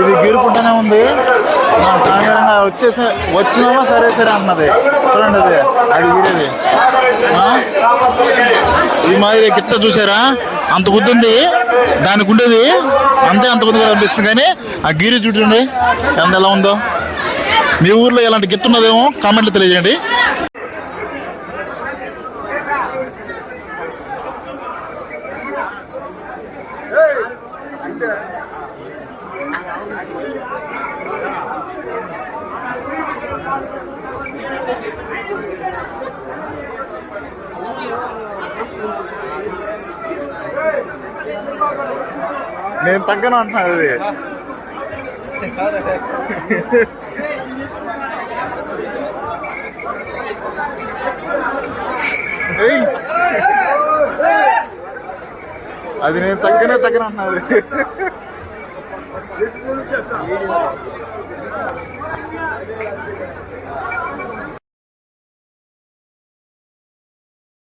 ఇది గీరుకుంటూనే ఉంది. ఆ, సాయంత్రంగా వచ్చేసి వచ్చినామా? సరే సరే అన్నది. చూడండి అది. అది గీరేది. ఆ? ఈ మాదిరి గిత్త చూసారా? అంత గుద్దుంది. దానికి ఉండేది. అంతే అంత గుద్దుగా అనిపిస్తుంది కానీ ఆ గీరి చూడండి ఎంత ఎలా ఉందో. మీ ఊర్లో ఇలాంటి గిత్త ఉన్నదేమో కామెంట్లు తెలియజేయండి. నేను తగ్గను అంటున్నాను అది ఏయ్. అది నేను తగ్గనే తగ్గను అంటున్నది Thank you.